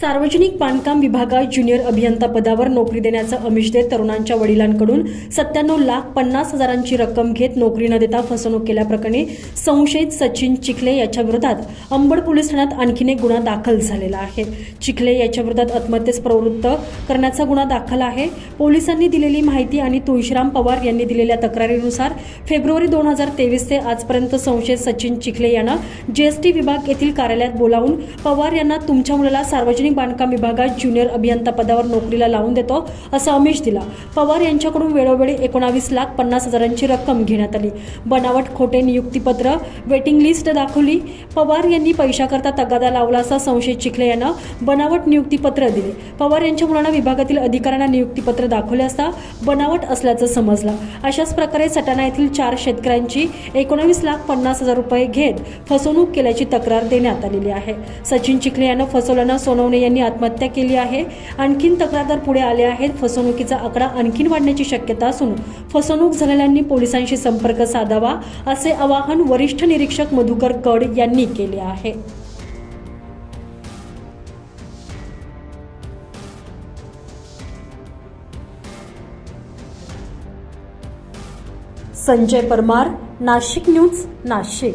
सार्वजनिक बांधकाम विभागात ज्युनियर अभियंता पदावर नोकरी देण्याचं अमिष देत तरुणांच्या वडिलांकडून सत्त्याण्णव लाख पन्नास हजारांची रक्कम घेत नोकरी न देता फसवणूक केल्याप्रकरणी संशयित सचिन चिखले याच्या विरोधात अंबड पोलीस ठाण्यात आणखीन एक गुन्हा दाखल झालेला आहे. चिखले याच्या विरोधात आत्महत्येस प्रवृत्त करण्याचा गुन्हा दाखल आहे. पोलिसांनी दिलेली माहिती आणि तुळशीराम पवार यांनी दिलेल्या तक्रारीनुसार फेब्रुवारी दोन हजार तेवीस ते आजपर्यंत संशयित सचिन चिखले यांना जीएसटी विभाग येथील कार्यालयात बोलावून पवार यांना तुमच्या मुलाला सार्वजनिक बांधकाम विभागात ज्युनियर अभियंता पदावर नोकरीला लावून देतो असं आमिष दिला. पवार यांच्याकडून वेळोवेळी एकोणावीस लाख पन्नास हजारांची रक्कम घेण्यात आली. बनावट खोटे नियुक्तीपत्र वेटिंग लिस्ट दाखवली. पवार यांनी पैशाकरता तगादा लावला असा संशय चिखले यांना बनावट नियुक्तीपत्र दिले. पवार यांच्या मुलांना विभागातील अधिकाऱ्यांना नियुक्तीपत्र दाखवले असता बनावट असल्याचं समजलं. अशाच प्रकारे सटाणा येथील चार शेतकऱ्यांची एकोणावीस लाख पन्नास हजार रुपये घेत फसवणूक केल्याची तक्रार देण्यात आलेली आहे. सचिन चिखले यानं फसवल्यानं सोनवणे यांनी आत्महत्या केली आहे. आणखीन तक्रारदार पुढे आले आहेत. फसवणुकीचा आकडा आणखीन वाढण्याची शक्यता असून फसवणूक झालेल्यांनी पोलिसांशी संपर्क साधावा असे आवाहन वरिष्ठ निरीक्षक मधुकर कड यांनी केले आहे. संजय परमार नाशिक न्यूज नाशिक.